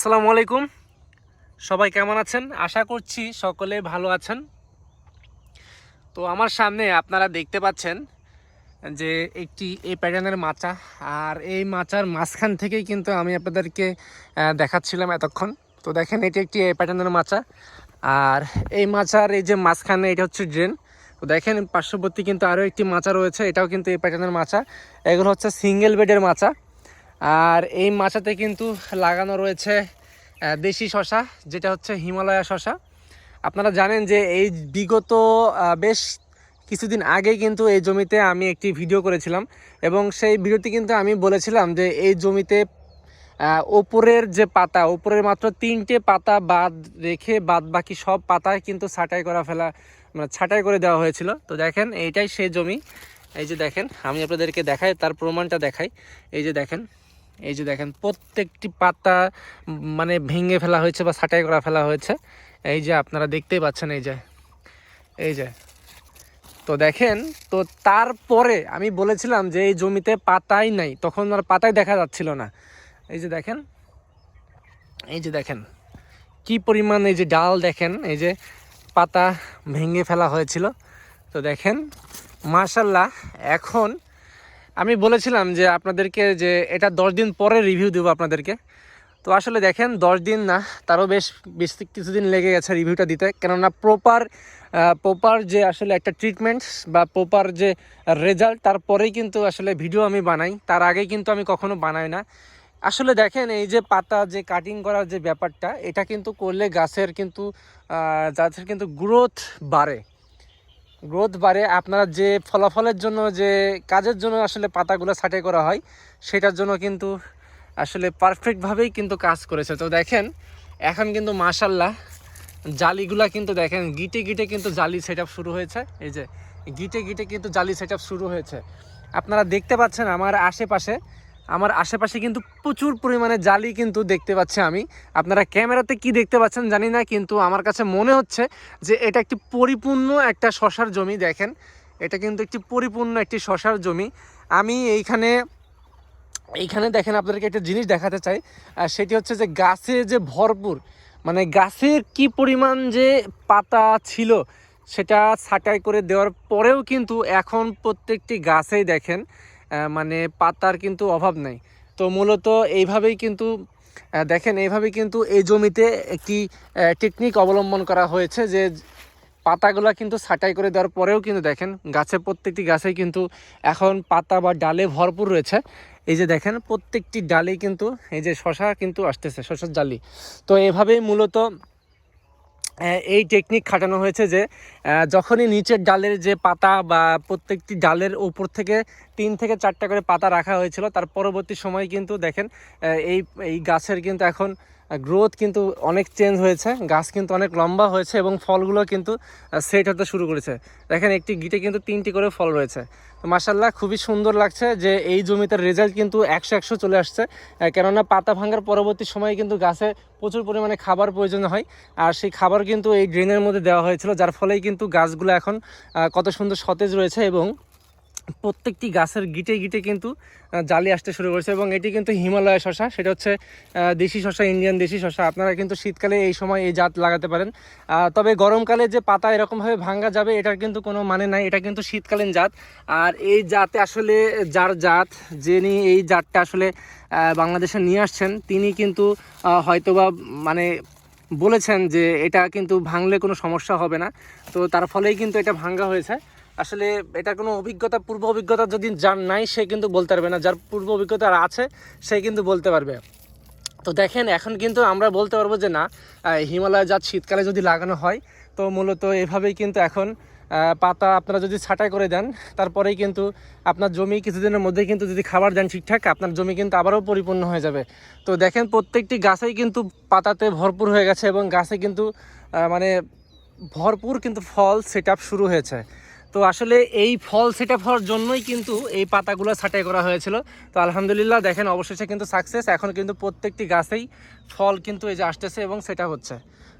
আসসালামু আলাইকুম। সবাই কেমন আছেন? আশা করছি সকলে ভালো আছেন। তো আমার সামনে আপনারা দেখতে পাচ্ছেন যে একটি এই প্যাটার্নের মাচা, আর এই মাচার মাঝখান থেকেই কিন্তু আমি আপনাদেরকে দেখাচ্ছিলাম এতক্ষণ। তো দেখেন, এটি একটি এই প্যাটার্নের মাচা, আর এই মাচার এই যে মাঝখানে এটা হচ্ছে ড্রেন। তো দেখেন, পার্শ্ববর্তী কিন্তু আরও একটি মাচা রয়েছে, এটাও কিন্তু এই প্যাটার্নের মাচা। এগুলো হচ্ছে সিঙ্গেল বেডের মাচা। আর এই মাচাতে কিন্তু লাগানো রয়েছে দেশি শশা, যেটা হচ্ছে হিমালয়া শশা। আপনারা জানেন যে এই বিগত বেশ কিছুদিন আগে কিন্তু এই জমিতে আমি একটি ভিডিও করেছিলাম এবং সেই ভিডিওতে কিন্তু আমি বলেছিলাম যে এই জমিতে ওপরের যে পাতা, ওপরের মাত্র তিনটে পাতা বাদ রেখে বাদ বাকি সব পাতায় কিন্তু ছাঁটাই করা ফেলা মানে ছাঁটাই করে দেওয়া হয়েছিল। তো দেখেন, এইটাই সেই জমি। এই যে দেখেন, আমি আপনাদেরকে দেখাই, তার প্রমাণটা দেখাই। এই যে দেখেন এই যে দেখেন, প্রত্যেকটি পাতা মানে ভেঙে ফেলা হয়েছে বা ছাঁটাই করা ফেলা হয়েছে। এই যে আপনারা দেখতেই পাচ্ছেন, এই যে এই যে। তো দেখেন, তো তারপরে আমি বলেছিলাম যে এই জমিতে পাতাই নাই, তখন আর পাতাই দেখা যাচ্ছিল না। এই যে দেখেন, এই যে দেখেন, কি পরিমাণ এই যে ডাল দেখেন, এই যে পাতা ভেঙে ফেলা হয়েছিল। তো দেখেন মার্শাল্লাহ এখন আমি বলেছিলাম যে আপনাদেরকে যে এটা দশ দিন পরে রিভিউ দেবো আপনাদেরকে। তো আসলে দেখেন, দশ দিন না, তারও বেশ বেশ কিছুদিন লেগে গেছে রিভিউটা দিতে। কেননা প্রপার প্রপার যে আসলে একটা ট্রিটমেন্ট বা প্রপার যে রেজাল্ট তারপরেই কিন্তু আসলে ভিডিও আমি বানাই। তার আগে কিন্তু আমি কখনো বানাই না। আসলে দেখেন, এই যে পাতা, যে কাটিং করার যে ব্যাপারটা, এটা কিন্তু করলে গাছের কিন্তু গাছের কিন্তু গ্রোথ বাড়ে। গ্রোথ বাড়ে, আপনারা যে ফলাফলের জন্য, যে কাজের জন্য আসলে পাতাগুলো ছাঁটাই করা হয়, সেটার জন্য কিন্তু আসলে পারফেক্টভাবেই কিন্তু কাজ করেছে। তো দেখেন, এখন কিন্তু মাশাল্লাহ জালিগুলা কিন্তু দেখেন, গিটে গিটে কিন্তু জালি সেট শুরু হয়েছে। এই যে, গিটে গিটে কিন্তু জালি সেট শুরু হয়েছে। আপনারা দেখতে পাচ্ছেন আমার আশেপাশে আমার আশেপাশে কিন্তু প্রচুর পরিমাণে জালি কিন্তু দেখতে পাচ্ছি আমি। আপনারা ক্যামেরাতে কি দেখতে পাচ্ছেন জানি না, কিন্তু আমার কাছে মনে হচ্ছে যে এটা একটি পরিপূর্ণ একটা শশার জমি, দেখেন। এটা কিন্তু একটি পরিপূর্ণ একটি শশার জমি। আমি এইখানে এইখানে দেখেন আপনাদেরকে একটা জিনিস দেখাতে চাই। সেটি হচ্ছে যে গাছে যে ভরপুর মানে গাছের কি পরিমাণ যে পাতা ছিল, সেটা ছাঁটাই করে দেওয়ার পরেও কিন্তু এখন প্রত্যেকটি গাছেই দেখেন মানে পাতার কিন্তু অভাব নাই। তো মূলত এইভাবেই কিন্তু দেখেন এইভাবেই কিন্তু এই জমিতে একটি টেকনিক অবলম্বন করা হয়েছে যে পাতাগুলা কিন্তু ছাঁটাই করে দেওয়ার পরেও কিন্তু দেখেন গাছে, প্রত্যেকটি গাছেই কিন্তু এখন পাতা বা ডালে ভরপুর রয়েছে। এই যে দেখেন প্রত্যেকটি ডালেই কিন্তু, এই যে শশা কিন্তু আসতেছে, শশার জালি। তো এভাবেই মূলত এই টেকনিক খাটানো হয়েছে যে যখনই নিচের ডালের যে পাতা বা প্রত্যেকটি ডালের উপর থেকে তিন থেকে চারটা করে পাতা রাখা হয়েছিল, তার পরবর্তী সময় কিন্তু দেখেন এই এই গাছের কিন্তু এখন গ্রোথ কিন্তু অনেক চেঞ্জ হয়েছে, গাছ কিন্তু অনেক লম্বা হয়েছে এবং ফলগুলো কিন্তু সেট হতে শুরু করেছে। দেখেন একটি গিটে কিন্তু তিনটি করে ফল রয়েছে। তো মাসাল্লাহ খুবই সুন্দর লাগছে যে এই জমিতে রেজাল্ট কিন্তু একশো একশো চলে আসছে কেননা পাতা ভাঙার পরবর্তী সময়ে কিন্তু গাছে প্রচুর পরিমাণে খাবার প্রয়োজন হয়। আর সেই খাবার কিন্তু এই ড্রেনের মধ্যে দেওয়া হয়েছিল, যার ফলেই কিন্তু গাছগুলো এখন কত সুন্দর সতেজ রয়েছে এবং প্রত্যেকটি গাছের গিটে গিটে কিন্তু জালি আসতে শুরু করেছে এবং এটি কিন্তু হিমালয় শশা, সেটা হচ্ছে দেশি শশা, ইন্ডিয়ান দেশি শশা। আপনারা কিন্তু শীতকালে এই সময় এই জাত লাগাতে পারেন। তবে গরমকালে যে পাতা এরকমভাবে ভাঙ্গা যাবে, এটার কিন্তু কোনো মানে নাই। এটা কিন্তু শীতকালীন জাত। আর এই জাতে আসলে যার জাত, যিনি এই জাতটা আসলে বাংলাদেশে নিয়ে আসছেন, তিনি কিন্তু হয়তোবা মানে বলেছেন যে এটা কিন্তু ভাঙলে কোনো সমস্যা হবে না। তো তার ফলেই কিন্তু এটা ভাঙ্গা হয়েছে। আসলে এটা কোনো অভিজ্ঞতা, পূর্ব অভিজ্ঞতা যদি যার নাই, সে কিন্তু বলতে পারবে না। যার পূর্ব অভিজ্ঞতা আছে, সে কিন্তু বলতে পারবে। তো দেখেন, এখন কিন্তু আমরা বলতে পারব যে না হিমালয় জাত শীতকালে যদি লাগানো হয়, তো মূলত এভাবেই কিন্তু এখন পাতা আপনারা যদি ছাঁটাই করে দেন, তারপরেই কিন্তু আপনার জমি কিছুদিনের মধ্যে কিন্তু যদি খাবার দেন ঠিকঠাক, আপনার জমি কিন্তু আবারও পরিপূর্ণ হয়ে যাবে। তো দেখেন, প্রত্যেকটি গাছেই কিন্তু পাতাতে ভরপুর হয়ে গেছে এবং গাছে কিন্তু মানে ভরপুর কিন্তু ফল সেট শুরু হয়েছে। তো আসলে এই ফল সেট হওয়ার জন্যই কিন্তু এই পাতাগুলো ছাঁটাই করা হয়েছিল। তো আলহামদুলিল্লাহ দেখেন অবশেষে কিন্তু সাকসেস এখন কিন্তু প্রত্যেকটি গাছেই ফল কিন্তু এই যে আসতেছে এবং সেটা হচ্ছে।